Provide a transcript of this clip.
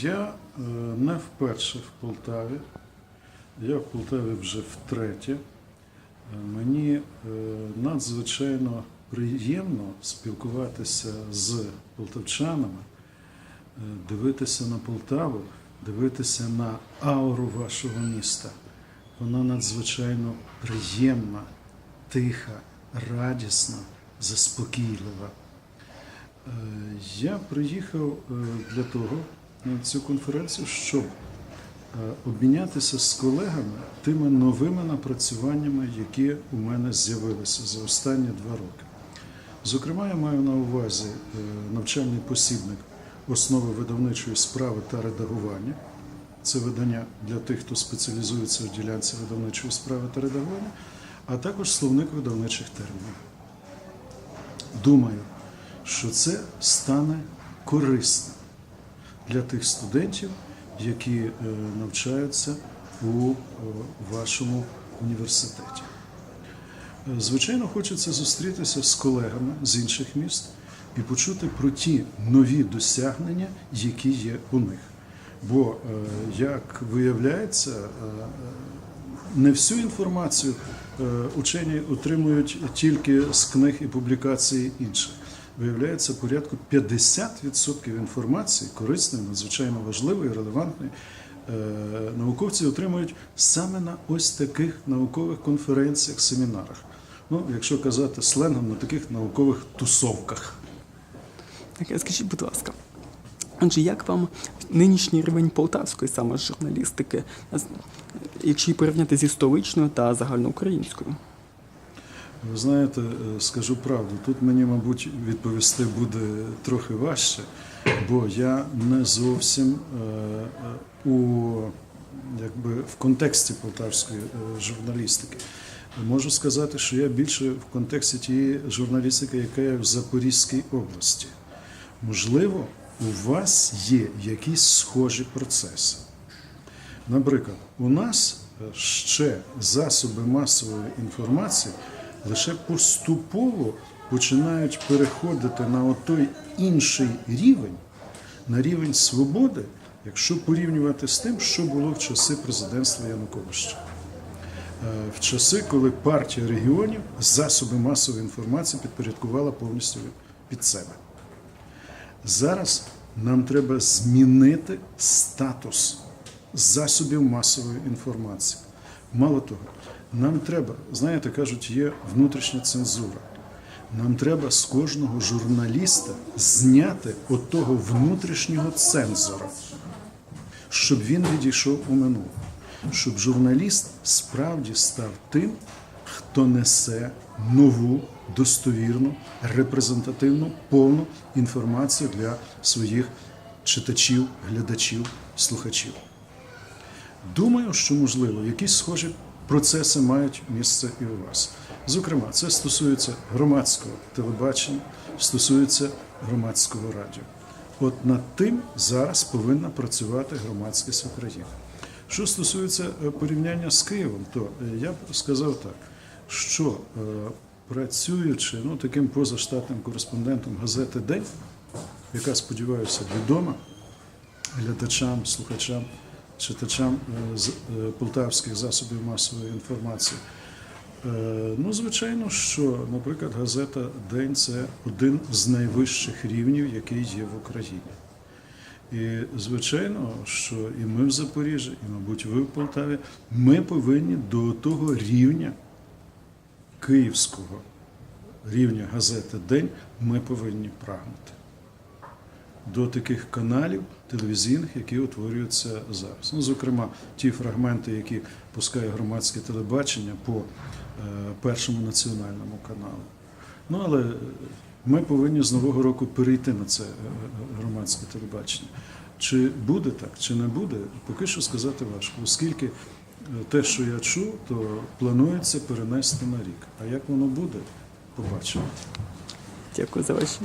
Я е, не вперше в Полтаві. Я в Полтаві вже втретє. Е, Мені е, надзвичайно приємно спілкуватися з полтавчанами, е, дивитися на Полтаву, дивитися на ауру вашого міста. Вона надзвичайно приємна, тиха, радісна, заспокійлива. Е, Я приїхав е, для того цю конференцію, щоб е, обмінятися з колегами тими новими напрацюваннями, які у мене з'явилися за останні два роки. Зокрема, я маю на увазі е, навчальний посібник основи видавничої справи та редагування. Це видання для тих, хто спеціалізується в ділянці видавничої справи та редагування, а також словник видавничих термінів. Думаю, що це стане корисним для тих студентів, які е, навчаються у е, вашому університеті. Е, Звичайно, хочеться зустрітися з колегами з інших міст і почути про ті нові досягнення, які є у них. Бо, як виявляється, не всю інформацію учені отримують тільки з книг і публікацій інших. Виявляється, порядку 50% інформації корисної, надзвичайно важливої, релевантної, е, науковці отримують саме на ось таких наукових конференціях, семінарах. Ну, якщо казати сленгом, на таких наукових тусовках. Так, скажіть, будь ласка, отже, як вам нинішній рівень полтавської саме журналістики, якщо її порівняти зі столичною та загальноукраїнською? Ви знаєте, е, скажу правду, тут мені, мабуть, відповісти буде трохи важче, бо я не зовсім е, е, у, якби, в контексті полтавської журналістики. Можу сказати, що я більше в контексті тієї журналістики, яка є в Запорізькій області. Можливо, у вас є якісь схожі процеси. Наприклад, у нас ще засоби масової інформації лише поступово починають переходити на той інший рівень, на рівень свободи, якщо порівнювати з тим, що було в часи президентства Януковича. Е, В часи, коли партія регіонів засоби масової інформації підпорядкувала повністю під себе. Зараз нам треба змінити статус засобів масової інформації. Мало того, нам треба, знаєте, кажуть, є внутрішня цензура. Нам треба з кожного журналіста зняти от того внутрішнього цензора, щоб він відійшов у минуле, щоб журналіст справді став тим, хто несе нову, достовірну, репрезентативну, повну інформацію для своїх читачів, глядачів, слухачів. Думаю, що можливо якісь схожі процеси мають місце і у вас. Зокрема, це стосується громадського телебачення, стосується громадського радіо. От над тим зараз повинна працювати громадськість України. Що стосується е, порівняння з Києвом, то е, я б сказав так, що е, працюючи ну, таким позаштатним кореспондентом газети День, яка, сподіваюся, відома глядачам, слухачам, читачам е, з е, полтавських засобів масової інформації. Е, Ну, звичайно, що, наприклад, газета День це один з найвищих рівнів, який є в Україні. І звичайно, що і ми в Запоріжжі, і, мабуть, ви в Полтаві, ми повинні до того рівня київського рівня газети День ми повинні прагнути до таких каналів телевізійних, які утворюються зараз. Ну, зокрема, ті фрагменти, які пускає громадське телебачення по е, першому національному каналу. Ну, але ми повинні з нового року перейти на це е, е, громадське телебачення. Чи буде так, чи не буде, поки що сказати важко, оскільки те, що я чув, то планується перенести на рік. А як воно буде, побачимо. Дякую за ваші